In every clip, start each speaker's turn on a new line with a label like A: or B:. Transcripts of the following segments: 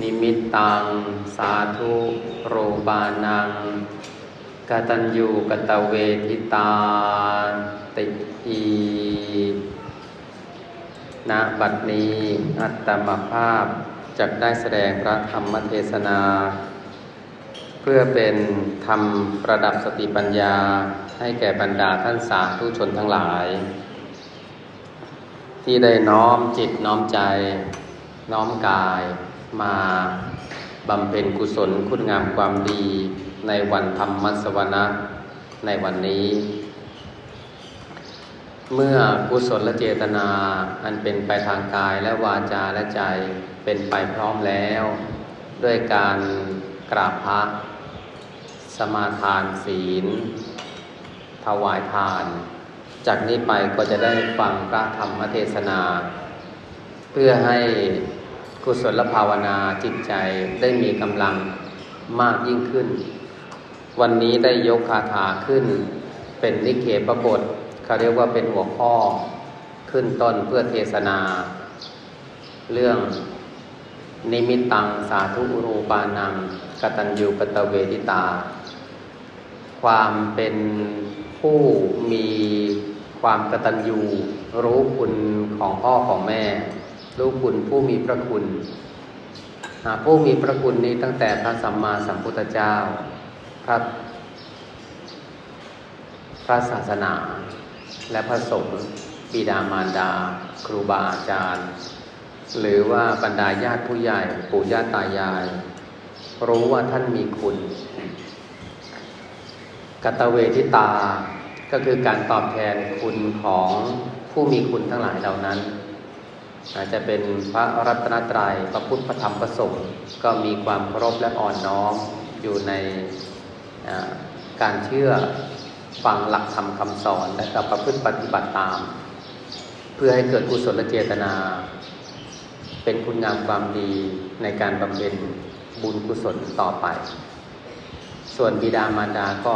A: นิมิตตัง สาธุโรบานังกตัญญูกตเวทิตาติอีณบัดนี้อัตตมภาพจักได้แสดงพระธรรมเทศนา เพื่อเป็นธรรมประดับสติปัญญาให้แก่บรรดาท่านสาธุชนทั้งหลาย ที่ได้น้อมจิตน้อมใจ น้อมกาย มาบำเพ็ญกุศลคุณงามความดีในวันธรรมสวนะในวันนี้ เมื่อกุศลและเจตนาอันเป็นไปทางกายและวาจาและใจเป็นไปพร้อมแล้ว ด้วยการกราบพระสมาทานศีล ถวายทาน จากนี้ไปก็จะได้ฟังพระธรรมเทศนา เพื่อให้ กุศลภาวนาจิตใจได้มีกำลังมากยิ่งขึ้น วันนี้ได้ยกคาถาขึ้น เป็นนิเคปบทเขาเรียกว่าเป็นหัวข้อขึ้นต้นเพื่อเทศนา เรื่องนิมิตตังสาธุรูปานังกตัญญูกตเวทิตา ความเป็นผู้มีความกตัญญูรู้คุณของพ่อของแม่ รู้คุณผู้มีพระคุณผู้มีพระคุณนี้ตั้งแต่พระสัมมาสัมพุทธเจ้าพระพระศาสนา และพระสงฆ์บิดามารดา ครูบาอาจารย์ หรือว่าบรรดาญาติผู้ใหญ่ปู่ย่าตายาย รู้ว่าท่านมีคุณกตเวทิตาก็คือการตอบแทนคุณของผู้มีคุณทั้งหลายเหล่านั้น อาจจะเป็นพระรัตนตรยัยพระพุทธพระธรรมพระสงฆ์ก็มีความเคารพและอ่อนน้อมอยู่ในการเชื่อฟังหลักธรรมคำสอนและกับประพฤติปฏิบัติตาม เพื่อให้เกิดกุศลเจตนา เป็นคุณงามความดีในการบำเพ็ญบุญกุศลต่อไป ส่วนบิดามารดาก็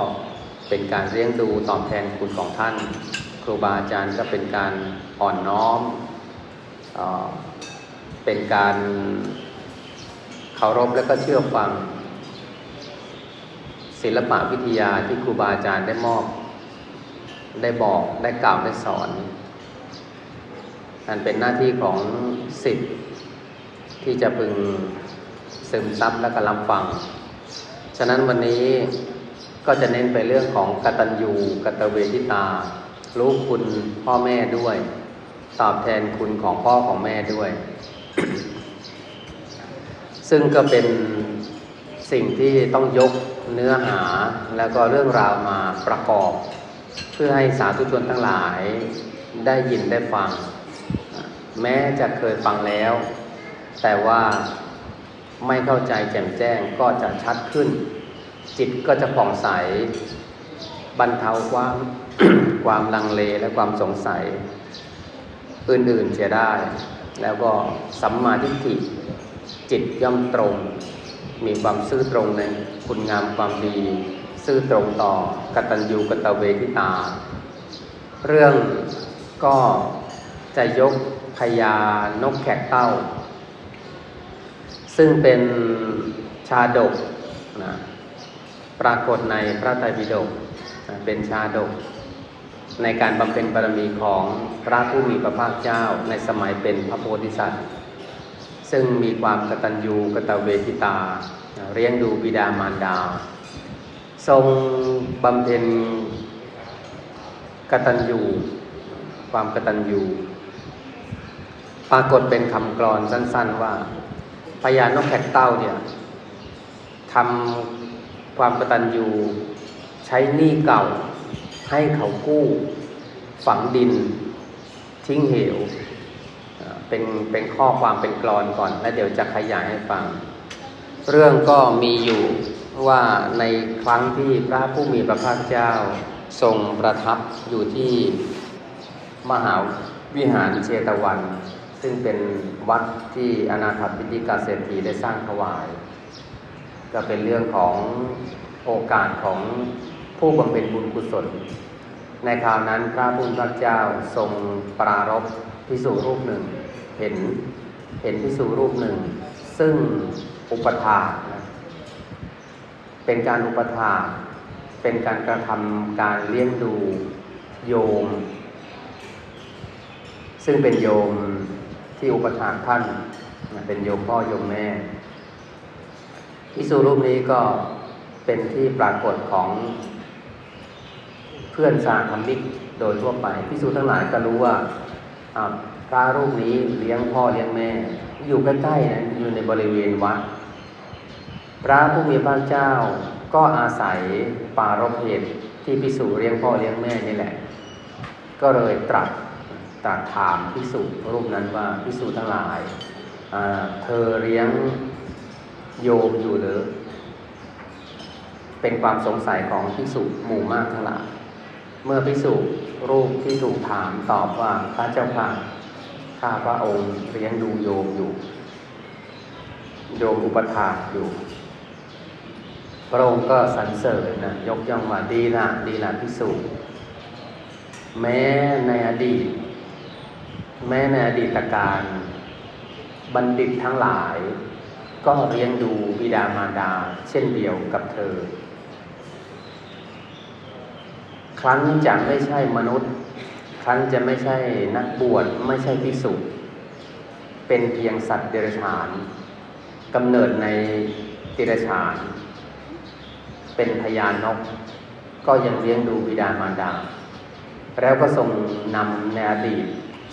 A: เป็นการเลี้ยงดูตอบแทนคุณของท่าน ครูบาอาจารย์ก็เป็นการอ่อนน้อม เป็นการเคารพและก็เชื่อฟัง ศิลปะวิทยาที่ครูบาอาจารย์ได้มอบ ได้บอกได้กล่าวได้สอนอันเป็นหน้าที่ของสิทธิ์ที่จะพึงซึมซับและกำลังฟัง ฉะนั้นวันนี้ก็จะเน้นไปเรื่องของกตัญญูกตเวทิตา รู้คุณพ่อแม่ด้วย ตอบแทนคุณของพ่อของแม่ด้วย ซึ่งก็เป็นสิ่งที่ต้องยกเนื้อหาแล้วก็เรื่องราวมาประกอบ เพื่อให้สาธุชนทั้งหลายได้ยินได้ฟัง แม้จะเคยฟังแล้ว แต่ว่าไม่เข้าใจแจ่มแจ้งก็จะชัดขึ้น จิตก็จะผ่องใสบรรเทาความความลังเลและความสงสัย อื่นๆเสียได้ แล้วก็สัมมาทิฏฐิจิตย่อมตรง มีความซื่อตรงในคุณงามความดี ซื่อตรงต่อกตัญญูกตเวทิตา เรื่องก็จะยกพญานกแขกเต้า ซึ่งเป็นชาดกนะปรากฏในพระไตรปิฎกนะเป็นชาดก ในการบำเพ็ญบารมีของพระผู้มีพระภาคเจ้าในสมัยเป็นพระโพธิสัตว์ ซึ่งมีความกตัญญูกตเวทิตาเลี้ยงดูบิดามารดา ทรงบำเพ็ญกตัญญูความกตัญญูปรากฏเป็นคำกรอนสั้น ๆว่าพญานกแขกเต้าเนี่ยทำความกตัญญูใช้หนี้เก่า ให้เขากู้ฝังดินทิ้งเหวเป็นเป็นข้อความเป็นกรอนก่อน แล้วเดี๋ยวจะขยายให้ฟัง เรื่องก็มีอยู่ว่าในครั้งที่พระผู้มีพระภาคเจ้าทรงประทับอยู่ที่มหาวิหารเชตวัน ซึ่งเป็นวัดที่อนาถปิฎกาเศรษฐีได้สร้างถวาย ก็เป็นเรื่องของโอกาสของ ผู้บำเพ็ญบุญกุศล ในคราวนั้นพระพุทธเจ้าทรงปรารบพิสูรรูปหนึ่ง เห็นเห็นพิสูรรูปหนึ่ง ซึ่งอุปถากนะเป็นการอุปถากเป็นการกระทำการเลี้ยงดูโยม ซึ่งเป็นโยมที่อุปถากท่านเป็นโยมพ่อโยมแม่พิสูรูปนี้ก็เป็นที่ปรากฏของ พื่อนสาธรรมิกโดยทั่วไปพิสูจทั้งหลายก็รู้ว่าอ่าพระรูปนี้เลี้ยงพ่อเลี้ยงแม่ อยู่ใกล้ๆนะอยู่ในบริเวณวัดพระผู้มีพระเจ้าก็อาศัยปารภเหตุที่พิสูจเลี้ยงพ่อเลี้ยงแม่นี่แหละ ก็เลยตรัสตรัสถามพิสูจรูปนั้นว่าพิสูจทั้งหลายเธอเลี้ยงโยมอยู่หรือ เป็นความสงสัยของพิสุหมู่มากทั้งหลาย เมื่อพิสุรูปที่ถูกถามตอบว่าพระเจ้าค่ะข้าพระองค์เลี้ยงดูโยมอยู่ โยมอุปถาอยู่ พระองค์ก็สรรเสริญนะยกย่องว่าดีละดีละพิสุแม้ในอดีต แม้ในอดีตการบัณฑิตทั้งหลาย ก็เลี้ยงดูบิดามารดา เช่นเดียวกับเธอ ค รั้นจะไม่ใช่มนุษย์ ครั้นจะไม่ใช่นักบวชไม่ใช่พิสุเป็นเพียงสัตว์เดรัจฉานกำเนิดในติรฉาน เป็นพญานก ก็ยังเลี้ยงดูบิดามารดา แล้วก็ทรงนำในอดีต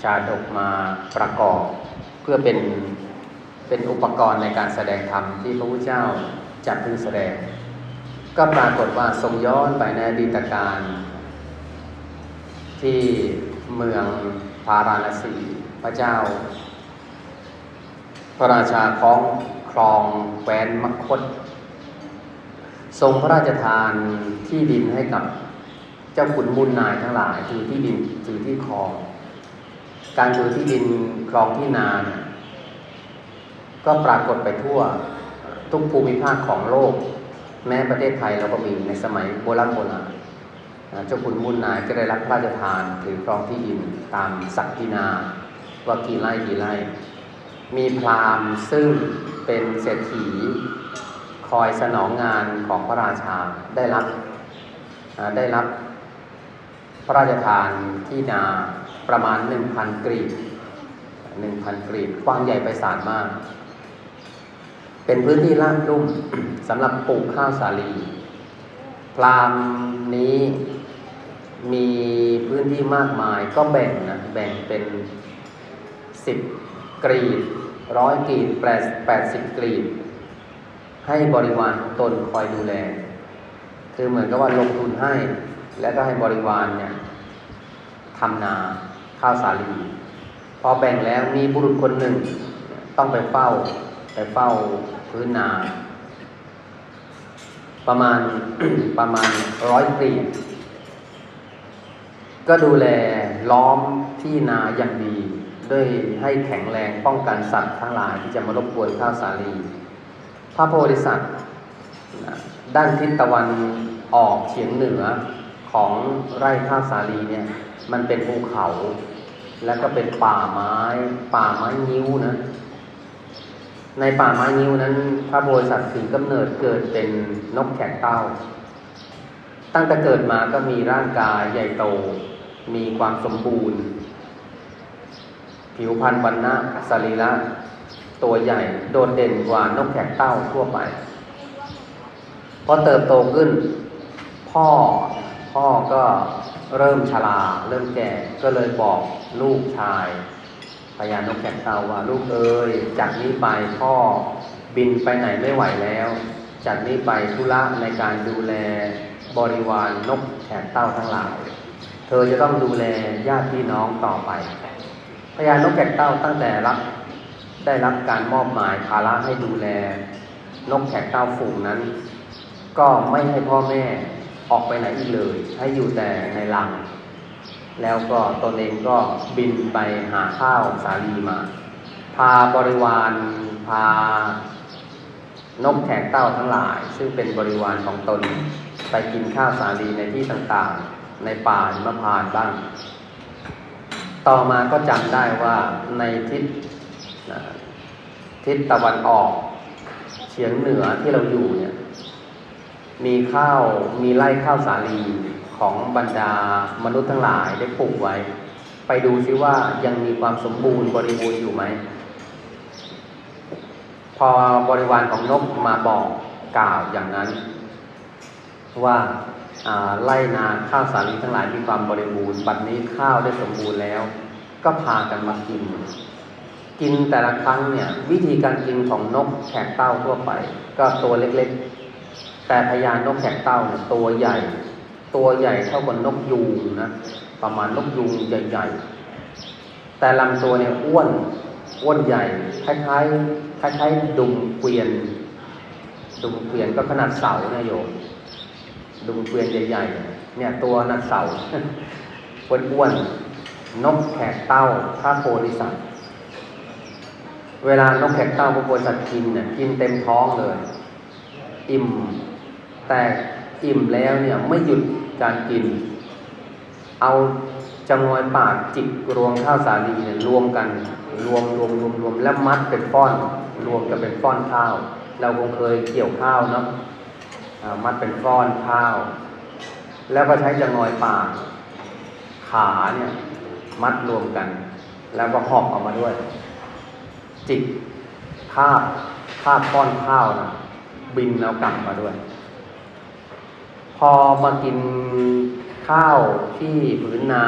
A: ชาดกมาประกอบ เพื่อเป็นเป็นอุปกรณ์ในการแสดงธรรมที่พระพุทธเจ้าจัดขึ้นแสดง ก็ปรากฏว่าทรงย้อนไปในอดีตการ ที่เมืองพาราณสี พระเจ้า พระราชาของครองแคว้นมคต ทรงพระราชทานที่ดินให้กับเจ้าขุนมูลนายทั้งหลายถือที่ดินถือที่ครอง การถือที่ดินครองที่นานก็ปรากฏไปทั่วทุกภูมิภาคของโลก แม้ประเทศไทยเราก็มีในสมัยโบราณโบราณ เจ้าขุนมูลนายก็ได้รับพระราชทานถือครองที่ดินตามศักดินาว่ากี่ไร่กี่ไร่ มีพราหมณ์ซึ่งเป็นเศรษฐีคอยสนองงานของพระราชาได้รับได้รับพระราชทานที่นาประมาณหนึ่งพันกรีดหนึ่งพันกรีดกว้างใหญ่ไพศาลมาก เป็นพื้นที่ลาดลุ่มสำหรับปลูกข้าวสาลีพราหมณ์นี้ มีพื้นที่มากมายก็แบ่งนะแบ่งเป็นสิบกรีดร้อยกรีดแปดแปดสิบกรีด ให้บริวารตนคอยดูแล คือเหมือนกับว่าลงทุนให้ แล้วก็ให้บริวารเนี่ยทำนาข้าวสาลี พอแบ่งแล้วมีบุรุษคนหนึ่ง ต้องไปเฝ้า ไปเฝ้าพื้นนา ประมาณประมาณร้อยกรีด ก็ดูแลล้อมที่นาอย่างดี ด้วยให้แข็งแรงป้องกันสัตว์ทั้งหลายที่จะมารบกวนข้าวสาลี พระโพธิสัตว์ด้านทิศตะวันออกเฉียงเหนือของไร่ข้าวสาลีเนี่ยมันเป็นภูเขา แล้วก็เป็นป่าไม้ ป่าไม้นิ้วนะ ในป่าไม้นิ้วนั้น พระโพธิสัตว์ถือกำเนิดเกิดเป็นนกแขกเต้า ตั้งแต่เกิดมาก็มีร่างกายใหญ่โต มีความสมบูรณ์ ผิวพรรณวันนะสรีระตัวใหญ่โดดเด่นกว่านกแขกเต้าทั่วไปพอเติบโตขึ้น พ่อพ่อก็เริ่มชราเริ่มแก่ก็เลยบอกลูกชายพญานกแขกเต้าว่าลูกเอ้ยจากนี้ไปพ่อบินไปไหนไม่ไหวแล้ว จากนี้ไปธุระในการดูแลบริวารนกแขกเต้าทั้งหลาย ธอจะต้องดูแลญาติพี่น้องต่อไป พญานกแขกเต้าตั้งแต่รับได้รับการมอบหมายภาระให้ดูแล นกแขกเต้าฝูงนั้น ก็ไม่ให้พ่อแม่ออกไปไหนอีกเลย ให้อยู่แต่ในรัง แล้วก็ตนเองก็บินไปหาข้าวสาลีมา พาบริวารพานกแขกเต้าทั้งหลาย ซึ่งเป็นบริวารของตน ไปกินข้าวสาลีในที่ต่างๆ ในป่าหิมพานบ้าง ต่อมาก็จำได้ว่าในทิศทิศตะวันออกเฉียงเหนือที่เราอยู่เนี่ย มีข้าวมีไร่ข้าวสาลีของบรรดามนุษย์ทั้งหลายได้ปลูกไว้ ไปดูซิว่ายังมีความสมบูรณ์บริบูรณ์อยู่ไหม พอบริวารของนกมาบอกกล่าวอย่างนั้น ว่า ไร่นาข้าวสาลีทั้งหลายมีความบริบูรณ์บัดนี้ข้าวได้สมบูรณ์แล้ว ก็พากันมากิน กินแต่ละครั้งเนี่ย วิธีการกินของนกแขกเต้าทั่วไป ก็ตัวเล็กๆ แต่พญานกแขกเต้าเนี่ยตัวใหญ่ ตัวใหญ่เท่ากับนกยูงนะประมาณนกยูงใหญ่ๆแต่ลำตัวเนี่ยอ้วนอ้วนใหญ่คล้ายๆคล้ายๆดุมเกวียนดุมเกวียนก็ขนาดเสานะโยม ดุมเกวียใหญ่ๆ เนี่ยตัวนักเสาอ้วนๆ นกแขกเต้าพระโพธิสัตว์ เวลานกแขกเต้าพระโพธิสัตว์กินเนี่ยกินเต็มท้องเลย อิ่ม แต่อิ่มแล้วเนี่ยไม่หยุดการกิน เอาจะงอยปากจิกรวงข้าวสาลีเนี่ยรวมกัน รวมรวมรวมรวมแล้วมัดเป็นฟ้อน รวมกันเป็นฟ้อนข้าว เราคงเคยเกี่ยวข้าวเนาะ มัดเป็นฟ้อนข้าว แล้วก็ใช้จะงอยปากขาเนี่ย มัดรวมกัน แล้วก็หอบออกมาด้วย จิกคาบคาบก้อนข้าวนะบินแล้วกลับมาด้วย พอมากินข้าวที่ผืนนา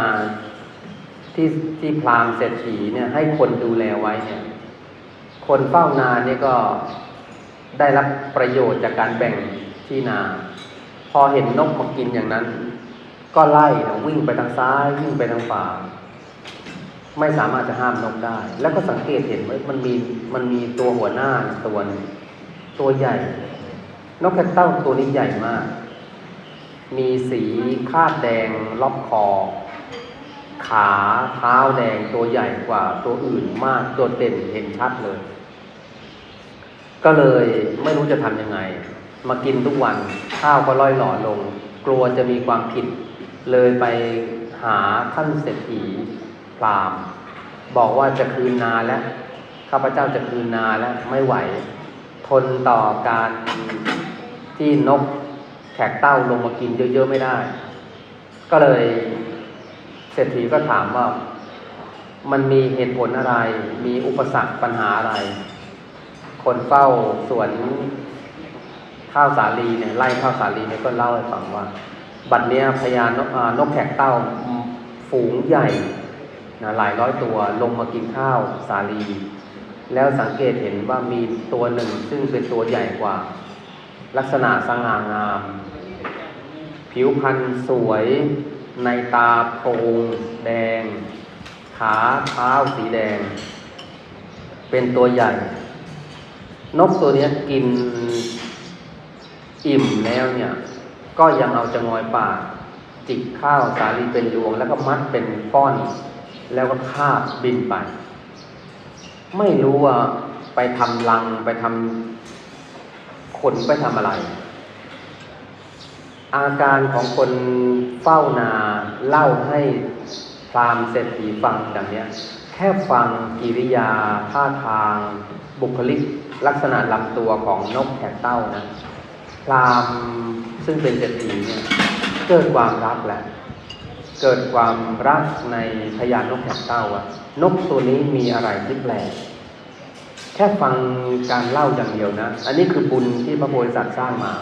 A: ที่ที่พรามเศรษฐีเนี่ย ให้คนดูแลไว้เนี่ย คนเฝ้านาเนี่ยก็ได้รับประโยชน์จากการแบ่ง ที่นา พอเห็นนกมากินอย่างนั้น ก็ไล่นะวิ่งไปทางซ้าย วิ่งไปทางขวาไม่สามารถจะห้ามนกได้ แล้วก็สังเกตเห็นว่ามันมีมันมีตัวหัวหน้าตัวนึงตัวใหญ่ นกกระเต้าตัวนี้ใหญ่มาก มีสีคาดแดงรอบคอ ขาเท้าแดงตัวใหญ่กว่าตัวอื่นมากโดดเด่นเห็นชัดเลย ก็เลยไม่รู้จะทำยังไง มากินทุกวันข้าวก็ล่อยหล่อลง กลัวจะมีความผิด เลยไปหาท่านเศรษฐีพรามบอกว่าจะคืนนาแล้วข้าพเจ้าจะคืนนาแล้วไม่ไหว ทนต่อการที่นกแขกเต้าลงมากินเยอะๆไม่ได้ ก็เลยเศรษฐีก็ถามว่า มันมีเหตุผลอะไร มีอุปสรรคปัญหาอะไร คนเฝ้าสวน ข้าวสาลีเนี่ยไล่ข้าวสาลีเนี่ยก็เล่าให้ฟังว่า บัดเนี้ยพญานกนกแขกเต้าฝูงใหญ่นะหลายร้อยตัวลงมากินข้าวสาลี แล้วสังเกตเห็นว่ามีตัวหนึ่งซึ่งเป็นตัวใหญ่กว่า ลักษณะสง่างาม ผิวพรรณสวย ในตาโพรงแดง ขาเท้าสีแดง เป็นตัวใหญ่ นกตัวเนี้ยกิน อิ่มแล้วเนี่ย ก็ยังเอาจะงอยปากจิกข้าวสาลีเป็นรวง แล้วก็มัดเป็นก้อน แล้วก็คาบบินไป ไม่รู้ว่าไปทำรังไปทำขนไปทำอะไร อาการของคนเฝ้านาเล่าให้พรามเศรษฐีฟังดังนี้แค่ฟังกิริยาท่าทาง บุคลิกลักษณะลำตัวของนกแขกเต้านะ พราหมณ์ซึ่งเป็นเศรษฐีเนี่ยเกิดความรักแหละ เกิดความรักในพญานกแขกเต้าอะนกตัวนี้มีอะไรที่แปลกแค่ฟังการเล่าอย่างเดียวนะ อันนี้คือบุญที่พระโพธิสัตว์สร้างมา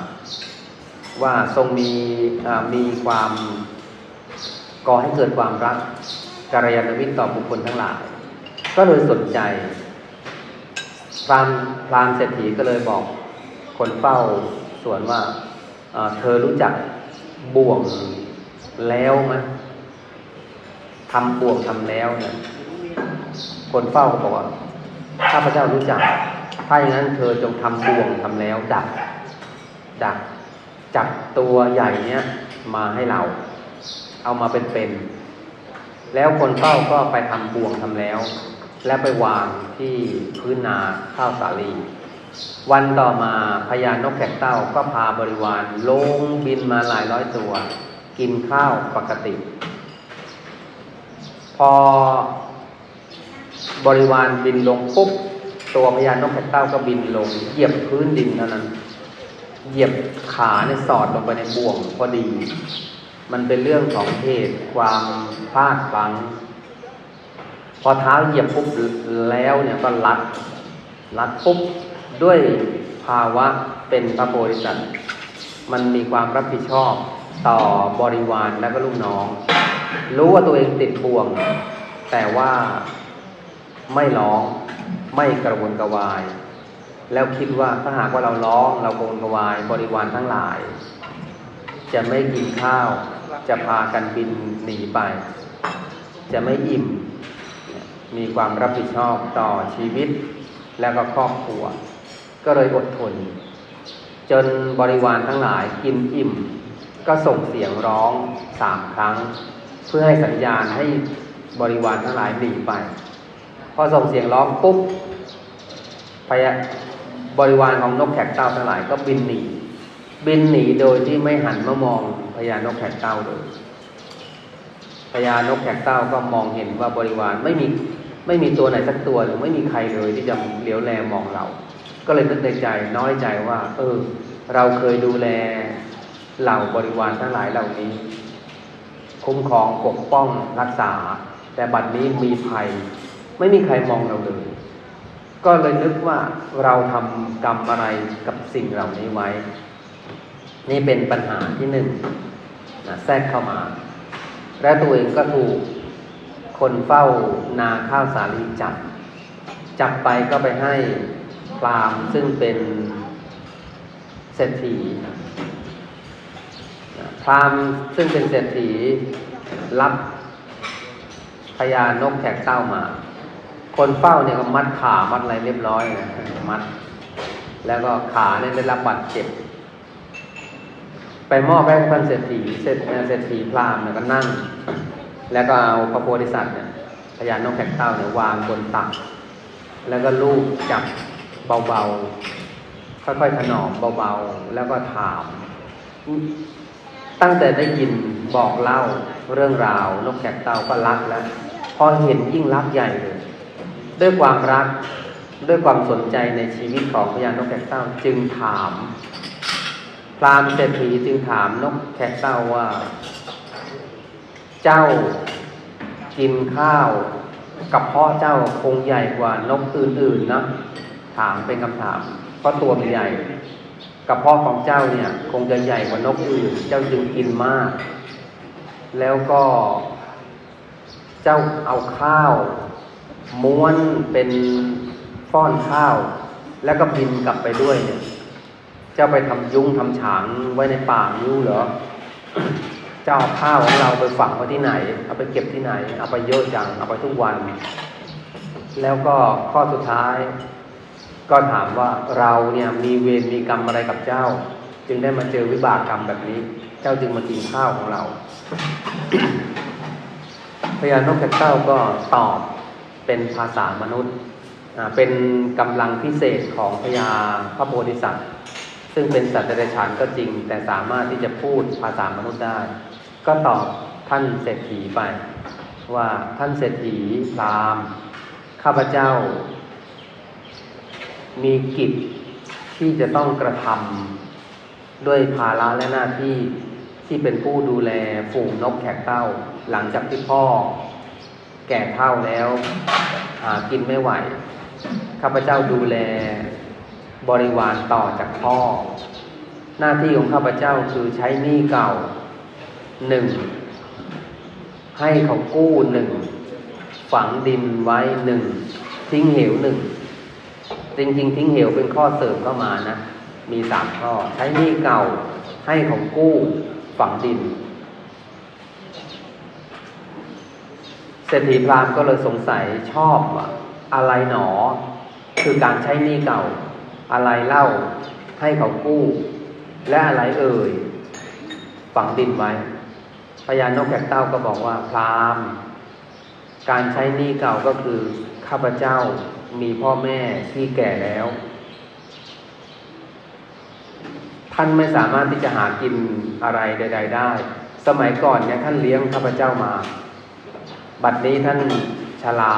A: ว่าทรงมีมีความก่อให้เกิดความรักกัลยาณมิตรต่อบุคคลทั้งหลาย ก็เลยสนใจพรามพรามเศรษฐีก็เลยบอกคนเฝ้า ส่วนว่าเธอรู้จักบ่วงแล้วไหมทำบ่วงทำแล้วเนี่ย คนเฝ้าก็บอกว่าข้าพเจ้ารู้จัก ถ้าอย่างนั้นเธอจงทำบ่วงทำแล้ว ดัก ดักจับตัวใหญ่เนี้ยมาให้เรา เอามาเป็นๆแล้วคนเฝ้าก็ไปทำบ่วงทำแล้ว แล้วไปวางที่พื้นนาข้าวสาลี วันต่อมาพญานกแขกเต้าก็พาบริวารลงบินมาหลายร้อยตัว กินข้าวปกติ พอบริวารบินลงปุ๊บตัวพญานกแขกเต้าก็บินลง เหยียบพื้นดินเท่านั้น เหยียบขาเนี่ยสอดลงไปในบ่วงพอดี มันเป็นเรื่องของเหตุความพลาดพลั้งพอเท้าเหยียบปุ๊บแล้วเนี่ยก็รัดรัดปุ๊บ ด้วยภาวะเป็นพระโพธิสัตว์มันมีความรับผิดชอบต่อบริวารและก็ลูกน้อง รู้ว่าตัวเองติดบ่วง แต่ว่าไม่ร้องไม่กระวนกระวาย แล้วคิดว่าถ้าหากว่าเราร้องเรากระวนกระวายบริวารทั้งหลาย จะไม่กินข้าว จะพากันบินหนีไป จะไม่อิ่ม มีความรับผิดชอบต่อชีวิต แล้วก็ครอบครัว ก็เลยอดทน จนบริวารทั้งหลายกินอิ่ม ก็ส่งเสียงร้องสามครั้ง เพื่อให้สัญญาณให้บริวารทั้งหลายหนีไป พอส่งเสียงร้องปุ๊บพยาบริวารของนกแขกเต้าทั้งหลายก็บินหนีบินหนีโดยที่ไม่หันมามองพญานกแขกเต้าเลยพญานกแขกเต้าก็มองเห็นว่าบริวารไม่มีไม่มีตัวไหนสักตัวหรือไม่มีใครเลยที่จะเหลียวแลมองเรา ก็เลยนึกในใจน้อยใจว่า เออ เราเคยดูแลเหล่าบริวารทั้งหลายเหล่านี้ คุ้มครองปกป้องรักษา แต่บัดนี้มีภัย ไม่มีใครมองเราเลยก็เลยนึกว่าเราทำกรรมอะไรกับสิ่งเหล่านี้ไว้ นี่เป็นปัญหาที่หนึ่งนะแทรกเข้ามา และตัวเองก็ถูกคนเฝ้านาข้าวสาลีจับ จับไปก็ไปให้ รามซึ่งเป็นเศรษฐีพรามซึ่งเป็นเศรษฐีรับพญานกแขกเต้ามา คนเฝ้าเนี่ยก็มัดขามัดอะไรเรียบร้อยนะมัด แล้วก็ขาเนี่ยได้รับบาดเจ็บ ไปมอบให้ท่านเศรษฐีเศรษเศรษฐีพรามเนี่ยก็นั่ง แล้วก็เอาพระโพธิสัตว์เนี่ยพญานกแขกเต้าเนี่ยวางบนตัก แล้วก็ลูบจับ เบาๆ ค่อยๆถนอมเบาๆ แล้วก็ถาม ตั้งแต่ได้ยินบอกเล่าเรื่องราวนกแขกเตาก็รักแล้วพอเห็นยิ่งรักใหญ่เลย ด้วยความรักด้วยความสนใจในชีวิตของพญานกแขกเต้าจึงถามพรามเศรษฐีจึงถามนกแขกเต้าว่า เจ้ากินข้าว กับพ่อเจ้าคงใหญ่กว่านกอื่นๆนะ ถามเป็นคำถาม เพราะตัวมันใหญ่กับพ่อของเจ้าเนี่ย คงจะใหญ่กว่านกอื่น เจ้าจึงกินมาก แล้วก็ เจ้าเอาข้าว ม้วนเป็นฟ้อนข้าว แล้วก็บินกลับไปด้วยเนี่ย เจ้าไปทำยุ้งทำฉางไว้ในป่ายุ้เหรอ เจ้าเอาข้าวของเราไปฝังไว้ที่ไหน เอาไปเก็บที่ไหน เอาไปเยอะจัง เอาไปทุกวัน แล้วก็ข้อสุดท้าย ก็ถามว่าเราเนี่ยมีเวรมีกรรมอะไรกับเจ้า จึงได้มาเจอวิบากกรรมแบบนี้ เจ้าจึงมากินข้าวของเราพญานกกระเต้าก็ตอบเป็นภาษามนุษย์เป็นกำลังพิเศษของพญาพระโพธิสัตว์ ซึ่งเป็นสัตว์เดรัจฉานก็จริง แต่สามารถที่จะพูดภาษามนุษย์ได้ ก็ตอบท่านเศรษฐีไป ว่าท่านเศรษฐีพรามข้าพเจ้า มีกิจที่จะต้องกระทำด้วยภาระและหน้าที่ที่เป็นผู้ดูแลฝูงนกแขกเต้า หลังจากที่พ่อ แก่เท่าแล้วหากินไม่ไหวข้าพเจ้าดูแลบริวารต่อจากพ่อ หน้าที่ของข้าพเจ้าคือใช้หนี้เก่าหนึ่งให้เขากู้หนึ่งฝังดินไว้หนึ่งทิ้งเหวหนึ่ง จริงๆทิ้งเหวเป็นข้อเสริมเข้ามานะ มีสามข้อ ใช้หนี้เก่าให้ของกู้ฝังดิน เศรษฐีพราหมณ์ก็เลยสงสัยชอบอะไรหนอ คือการใช้หนี้เก่า อะไรเล่าให้เขากู้ และอะไรเอ่ย ฝังดินไว้พญานกแกกเต้าก็บอกว่าพราหมณ์การใช้หนี้เก่าก็คือข้าพเจ้า มีพ่อแม่ที่แก่แล้ว ท่านไม่สามารถที่จะหากินอะไรใด ๆ ได้ สมัยก่อนเนี่ยท่านเลี้ยงข้าพเจ้ามา บัดนี้ท่านชรา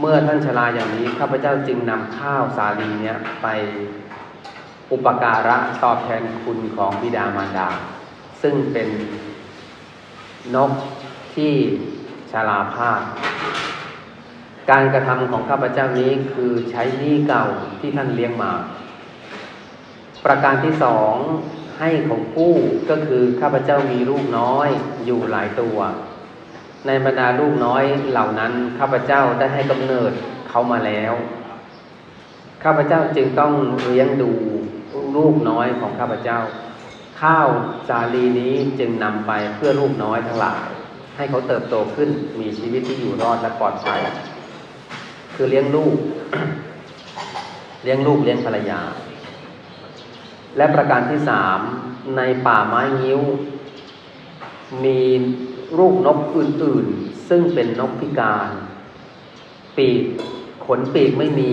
A: เมื่อท่านชราอย่างนี้ข้าพเจ้าจึงนำข้าวสาลีเนี่ยไปอุปการะตอบแทนคุณของบิดามารดา ซึ่งเป็นนกที่ชราภาพ การกระทำของข้าพเจ้านี้คือใช้หนี้เก่าที่ท่านเลี้ยงมา ประการที่สองให้ของกู้ก็คือข้าพเจ้ามีลูกน้อยอยู่หลายตัว ในบรรดาลูกน้อยเหล่านั้นข้าพเจ้าได้ให้กำเนิดเขามาแล้ว ข้าพเจ้าจึงต้องเลี้ยงดูลูกน้อยของข้าพเจ้า ข้าวสาลีนี้จึงนำไปเพื่อลูกน้อยทั้งหลาย ให้เขาเติบโตขึ้นมีชีวิตที่อยู่รอดและปลอดภัย คือเลี้ยงลูก เลี้ยงลูกเลี้ยงภรรยา และประการที่สามในป่าไม้งิ้ว มีรูปนกอื่น ๆ ซึ่งเป็นนกพิการ ปีกขนปีกไม่มี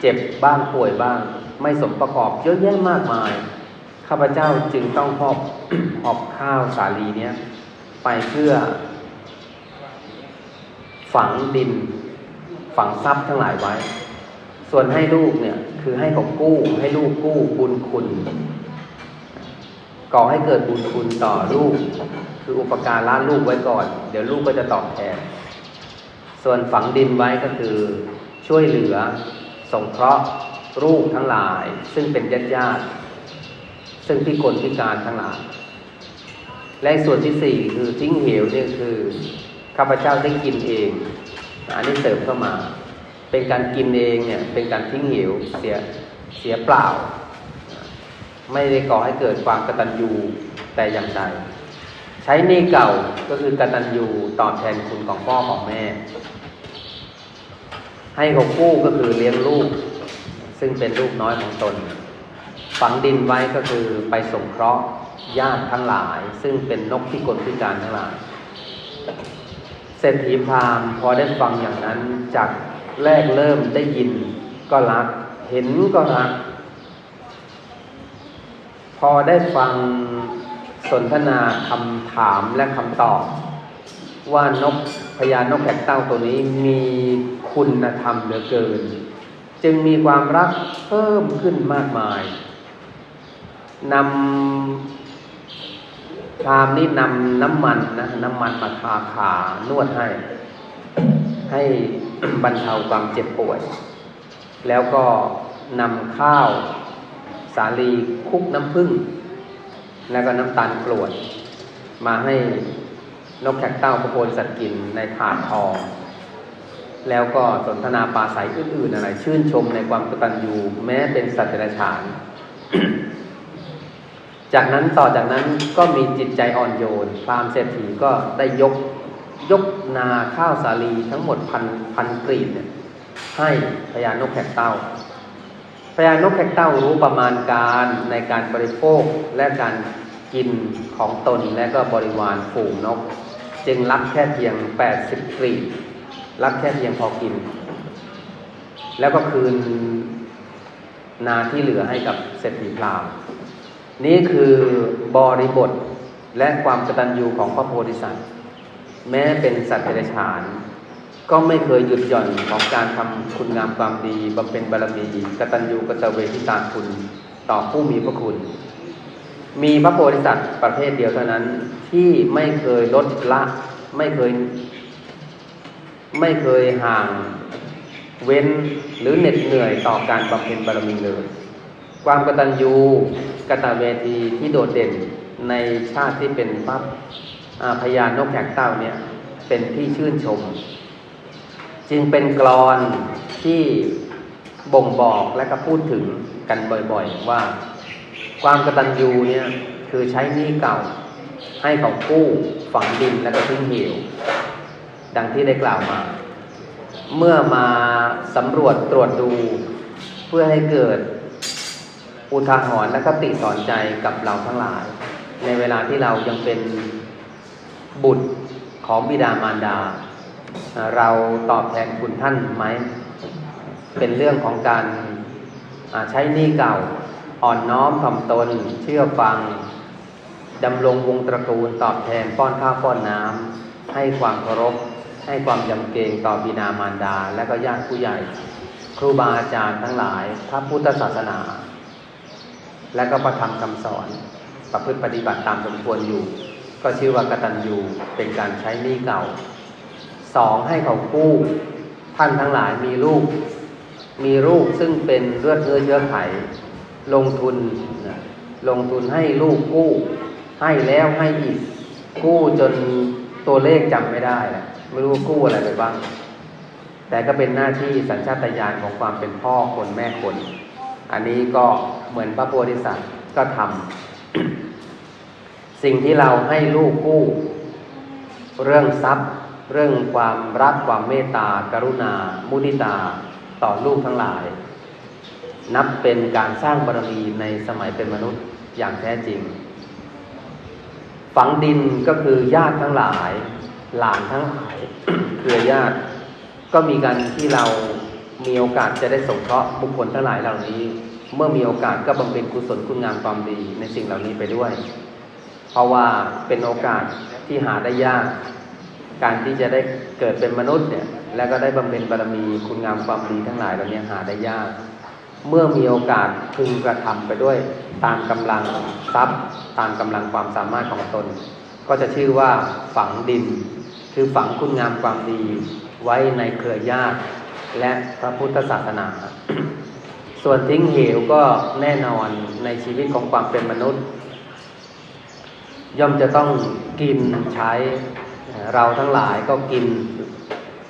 A: เจ็บบ้างป่วยบ้าง ไม่สมประกอบเยอะแยะมากมาย ข้าพเจ้าจึงต้องหอบหอบข้าวสาลีเนี้ยไปเพื่อฝังดิน ฝังทรัพย์ทั้งหลายไว้ ส่วนให้ลูกเนี่ย คือให้เขากู้ ให้ลูกกู้บุญคุณ ก่อให้เกิดบุญคุณต่อลูก คืออุปการะลูกไว้ก่อน เดี๋ยวลูกก็จะตอบแทน ส่วนฝังดินไว้ก็คือช่วยเหลือสงเคราะห์ลูกทั้งหลาย ซึ่งเป็นญาติญาติซึ่งพิกลพิการทั้งหลาย และส่วนที่สี่คือทิ้งเหวเนี่ยคือข้าพเจ้าได้กินเอง อันนี้เสริมเข้ามา เป็นการกินเองเนี่ยเป็นการทิ้งเหวเสียเสียเปล่า ไม่ได้ก่อให้เกิดความกตัญญูแต่อย่างใดใช้หนี้เก่าก็คือกตัญญูตอบแทนคุณของพ่อของแม่ ให้ของกู้ก็คือเลี้ยงลูก ซึ่งเป็นลูกน้อยของตน ฝังดินไว้ก็คือไปสงเคราะห์ญาติทั้งหลาย ซึ่งเป็นนกพิกลพิการทั้งหลาย เศรษฐีพราหมณ์พอได้ฟังอย่างนั้นจากแรกเริ่มได้ยินก็รัก เห็นก็รัก พอได้ฟังสนทนาคำถามและคำตอบ ว่านกพญานกแขกเต้าตัวนี้มีคุณธรรมเหลือเกิน จึงมีความรักเพิ่มขึ้นมากมายนำ พรามนี่นำน้ำมันนะน้ำมันมาทาขานวดให้ ให้บรรเทาความเจ็บป่วย แล้วก็นำข้าวสาลีคลุกน้ำผึ้งแล้วก็น้ำตาลกรวด มาให้นกแขกเต้าพระโพธิสัตว์กินในถาดทองแล้วก็สนทนาปราศัยอื่นๆอะไร ชื่นชมในความกตัญญูแม้เป็นสัตว์เดรัจฉาน จากนั้นต่อจากนั้นก็มีจิตใจอ่อนโยนพราหมณ์เศรษฐีก็ได้ยกยกนาข้าวสาลีทั้งหมดพันพันกรีดเนี่ยให้พญานกแขกเต้าพญานกแขกเต้ารู้ประมาณการในการบริโภคและการกินของตนและก็บริวารฝูงนก จึงรับแค่เพียง 80กรีดรับแค่เพียงพอกิน แล้วก็คืนนาที่เหลือให้กับเศรษฐีพราหมณ์ นี่คือบริบทและความกตัญญูของพระโพธิสัตว์ แม้เป็นสัตว์เดรัจฉาน ก็ไม่เคยหยุดหย่อนของการทำคุณงามความดีบำเพ็ญบารมีกตัญญูกตเวทิตาคุณต่อผู้มีพระคุณ มีพระโพธิสัตว์ประเภทเดียวเท่านั้นที่ไม่เคยลดละไม่เคย ไม่เคยห่างเว้นหรือเหน็ดเหนื่อยต่อการบำเพ็ญบารมีเลย ความกตัญญู กตเวทีที่โดดเด่นในชาติที่เป็นพระอ่าพญานกแขกเต้าเนี่ยเป็นที่ชื่นชม จึงเป็นกรอนที่บ่งบอกและก็พูดถึงกันบ่อยๆว่า ความกตัญญูเนี่ยคือใช้หนี้เก่าให้เขากู้ฝังดินแล้วก็ทิ้งเหวดังที่ได้กล่าวมา เมื่อมาสำรวจตรวจดู เพื่อให้เกิด อุทาหรณ์และคติสอนใจกับเราทั้งหลาย ในเวลาที่เรายังเป็นบุตรของบิดามารดา เราตอบแทนคุณท่านไหม เป็นเรื่องของการใช้หนี้เก่าอ่อนน้อมถ่อมตน เชื่อฟังดำรงวงตระกูลตอบแทนป้อนข้าวป้อนน้ำให้ความเคารพ ให้ความยำเกรงต่อบิดามารดา และก็ญาติผู้ใหญ่ ครูบาอาจารย์ทั้งหลายพระพุทธศาสนา และก็ประธรรมคำสอน ประพฤติปฏิบัติตามสมควรอยู่ ก็ชื่อว่ากตัญญูเป็นการใช้หนี้เก่าสองให้เขากู้ท่านทั้งหลายมีลูก มีลูกซึ่งเป็นเลือดเนื้อเชื้อไข ลงทุนลงทุนให้ลูกกู้ ให้แล้วให้อีก กู้จนตัวเลขจำไม่ได้แหละไม่รู้กู้อะไรไปบ้าง แต่ก็เป็นหน้าที่สัญชาตญาณของความเป็นพ่อคนแม่คน อันนี้ก็ เหมือนพระโพธิสัตว์ก็ทำสิ่งที่เราให้ลูกกู้ เรื่องทรัพย์ เรื่องความรักความเมตตา กรุณา มุทิตาต่อลูกทั้งหลาย นับเป็นการสร้างบารมีในสมัยเป็นมนุษย์อย่างแท้จริง ฝังดินก็คือญาติทั้งหลาย หลานทั้งหลายเครือญาติ ก็มีการที่เรามีโอกาสจะได้สงเคราะห์บุคคลทั้งหลายเหล่านี้ เมื่อมีโอกาสก็บำเพ็ญกุศลคุณงามความดีในสิ่งเหล่านี้ไปด้วย เพราะว่าเป็นโอกาสที่หาได้ยาก การที่จะได้เกิดเป็นมนุษย์เนี่ย แล้วก็ได้บำเพ็ญบารมีคุณงามความดีทั้งหลายเหล่านี้หาได้ยาก เมื่อมีโอกาสพึงกระทำไปด้วย ตามกำลังทรัพย์ ตามกำลังความสามารถของตน ก็จะชื่อว่าฝังดิน คือฝังคุณงามความดีไว้ในเครือญาติและพระพุทธศาสนา ส่วนทิ้งเหวก็แน่นอนในชีวิตของความเป็นมนุษย์ ย่อมจะต้องกินใช้เราทั้งหลายก็กิน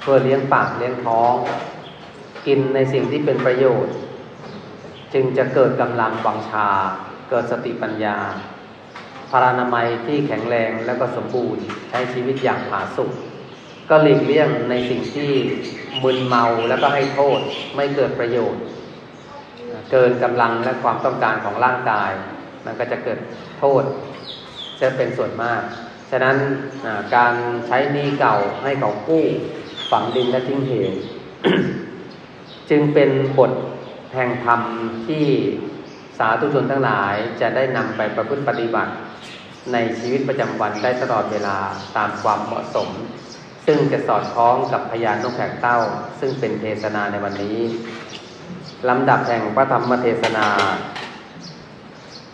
A: เพื่อเลี้ยงปากเลี้ยงท้อง กินในสิ่งที่เป็นประโยชน์ จึงจะเกิดกำลังวังชา เกิดสติปัญญาพารานามัยที่แข็งแรงและก็สมบูรณ์ใช้ชีวิตอย่างผาสุกก็หลีกเลี่ยงในสิ่งที่มึนเมาแล้วก็ให้โทษไม่เกิดประโยชน์ เกินกำลังและความต้องการของร่างกาย มันก็จะเกิดโทษจะเป็นส่วนมาก ฉะนั้นการใช้หนี้เก่าให้เขากู้ฝังดินและทิ้งเหวจึงเป็นบทแห่งธรรมที่สาธุชนทั้งหลายจะได้นำไปประพฤติปฏิบัติ ในชีวิตประจำวันได้ตลอดเวลาตามความเหมาะสม ซึ่งจะสอดคล้องกับพยานนกแขกเต้า ซึ่งเป็นเทศนาในวันนี้ ลำดับแห่งพระธรรมเทศนา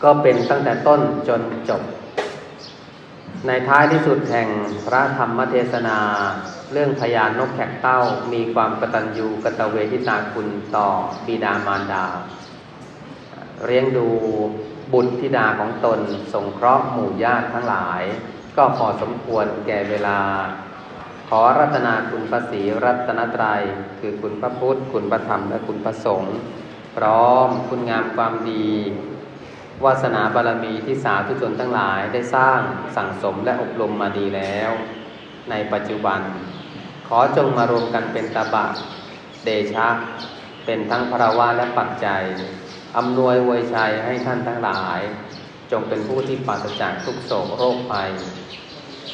A: ก็เป็นตั้งแต่ต้นจนจบ ในท้ายที่สุดแห่งพระธรรมเทศนา เรื่องพยานนกแขกเต้ามีความกตัญญูกตเวทิตาคุณต่อบิดามารดา เลี้ยงดูบุตรธิดาของตนสงเคราะห์หมู่ญาติทั้งหลาย ก็พอสมควรแก่เวลา ขอรัตนาคุณพระศรีรัตนตรยัย คือคุณพระพุทธ คุณพระธรรม และคุณพระสงฆ์พร้อมคุณงามความดี วาสนาบารมีที่สาธุชนทั้งหลายได้สร้างสั่งสมและอบรมมาดีแล้ว ในปัจจุบัน ขอจงมารวมกันเป็นตาบะเดชะ เป็นทั้งพระวาและปัจจัยอำนวยวยชัยให้ท่านทั้งหลาย จงเป็นผู้ที่ปราศจากทุกโศกโรคภัย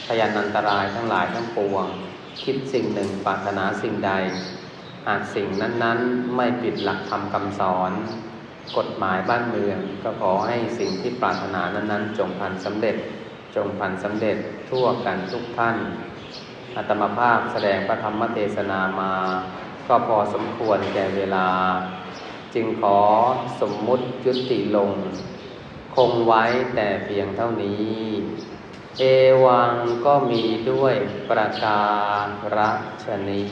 A: พยานันตรายทั้งหลายทั้งปวง คิดสิ่งหนึ่งปรารถนาสิ่งใดหากสิ่งนั้นๆ ไม่ปิดหลักธรรมคำสอน กฎหมายบ้านเมือง ก็ขอให้สิ่งที่ปรารถนานั้นๆ จงพันสำเร็จ จงพันสำเร็จทั่วกันทุกท่านอาตมาภาพแสดงพระธรรมเทศนามา ก็พอสมควรแก่เวลา จึงขอสมมุติยุติลง คงไว้แต่เพียงเท่านี้ เอวังก็มีด้วยประการชนี